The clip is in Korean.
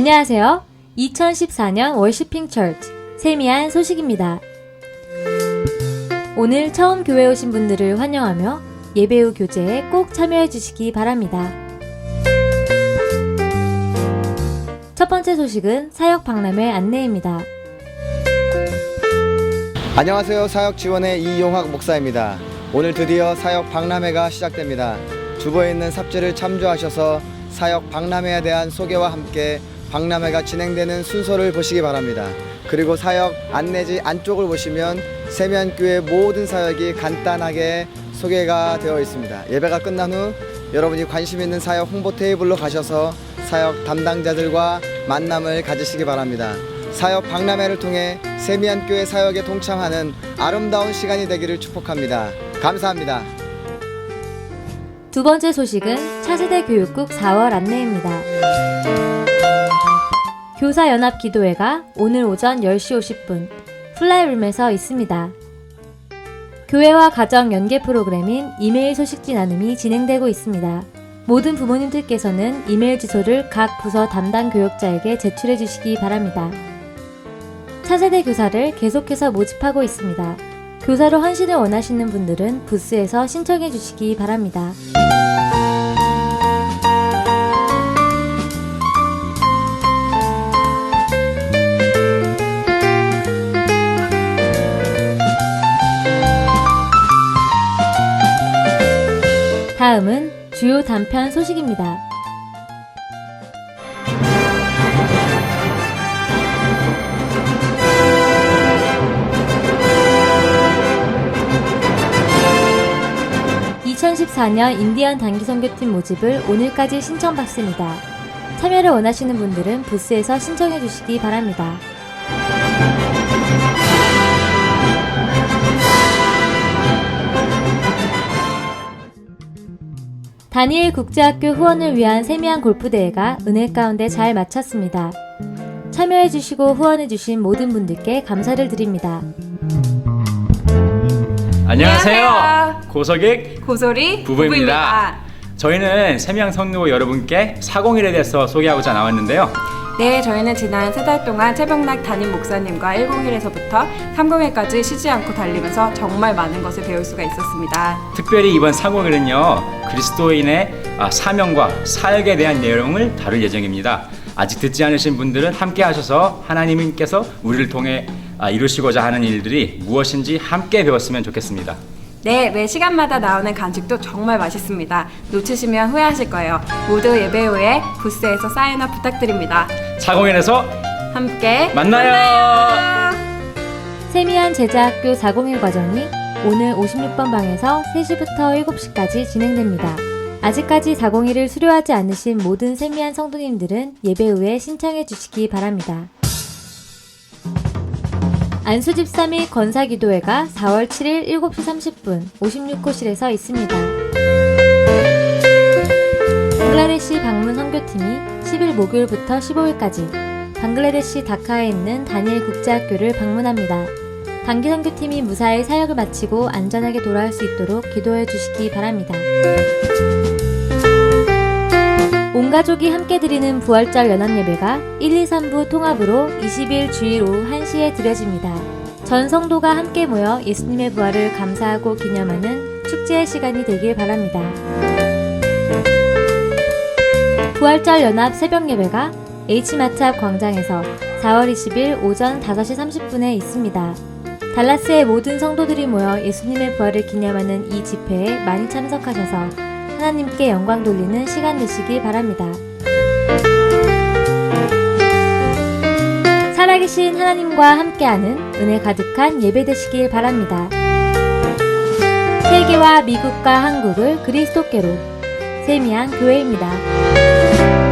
안녕하세요. 2014년 월시핑 철치 세미한 소식입니다. 오늘 처음 교회 오신 분들을 환영하며 예배 후 교제에 꼭 참여해 주시기 바랍니다. 첫 번째 소식은 사역 박람회 안내입니다. 안녕하세요. 사역 지원의 이용학 목사입니다. 오늘 드디어 사역 박람회가 시작됩니다. 주보에 있는 삽질을 참조하셔서 사역 박람회에 대한 소개와 함께 박람회가 진행되는 순서를 보시기 바랍니다. 그리고 사역 안내지 안쪽을 보시면 세면교회 모든 사역이 간단하게 소개가 되어 있습니다. 예배가 끝난 후 여러분이 관심 있는 사역 홍보 테이블로 가셔서 사역 담당자들과 만남을 가지시기 바랍니다. 사역 박람회를 통해 세미한 교회 사역에 동참하는 아름다운 시간이 되기를 축복합니다. 감사합니다. 두 번째 소식은 차세대 교육국 4월 안내입니다. 교사연합 기도회가 오늘 오전 10시 50분 플라이룸에서 있습니다. 교회와 가정 연계 프로그램인 이메일 소식지 나눔이 진행되고 있습니다. 모든 부모님들께서는 이메일 주소를 각 부서 담당 교육자에게 제출해 주시기 바랍니다. 차세대 교사를 계속해서 모집하고 있습니다. 교사로 헌신을 원하시는 분들은 부스에서 신청해 주시기 바랍니다. 다음은 주요 단편 소식입니다. (2014년) 인디언 단기선교팀 모집을 오늘까지 신청받습니다. 참여를 원하시는 분들은 부스에서 신청해 주시기 바랍니다. 다니엘 국제학교 후원을 위한 세미한 골프대회가 은혜 가운데 잘 마쳤습니다. 참여해주시고 후원해주신 모든 분들께 감사를 드립니다. 안녕하세요. 안녕하세요. 고석익 고소리 부부입니다. 저희는 세명 성도 여러분께 401에 대해서 소개하고자 나왔는데요. 네, 저희는 지난 세 달 동안 최병락 담임 목사님과 101에서부터 301까지 쉬지 않고 달리면서 정말 많은 것을 배울 수가 있었습니다. 특별히 이번 401은요 그리스도인의 아, 사명과 사역에 대한 내용을 다룰 예정입니다. 아직 듣지 않으신 분들은 함께 하셔서 하나님께서 우리를 통해 아, 이루시고자 하는 일들이 무엇인지 함께 배웠으면 좋겠습니다. 네, 매 시간마다 나오는 간식도 정말 맛있습니다. 놓치시면 후회하실 거예요. 모두 예배 후에 부스에서 사인업 부탁드립니다. 401에서 함께 만나요. 세미한 제자학교 401 과정이 오늘 56번 방에서 3시부터 7시까지 진행됩니다. 아직까지 401을 수료하지 않으신 모든 세미한 성도님들은 예배 후에 신청해 주시기 바랍니다. 안수집사 및 권사기도회가 4월 7일 7시 30분 56호실에서 있습니다. 방글라데시 방문 선교팀이 10일 목요일부터 15일까지 방글라데시 다카에 있는 다니엘 국제학교를 방문합니다. 단기 선교팀이 무사히 사역을 마치고 안전하게 돌아올 수 있도록 기도해 주시기 바랍니다. 온 가족이 함께 드리는 부활절 연합 예배가 1, 2, 3부 통합으로 20일 주일 오후 1시에 드려집니다. 전 성도가 함께 모여 예수님의 부활을 감사하고 기념하는 축제의 시간이 되길 바랍니다. 부활절 연합 새벽 예배가 H마트 앞 광장에서 4월 20일 오전 5시 30분에 있습니다. 달라스의 모든 성도들이 모여 예수님의 부활을 기념하는 이 집회에 많이 참석하셔서 하나님께 영광 돌리는 시간 되시길 바랍니다. 살아계신 하나님과 함께하는 은혜 가득한 예배 되시길 바랍니다. 세계와 미국과 한국을 그리스도께로 세미한 교회입니다.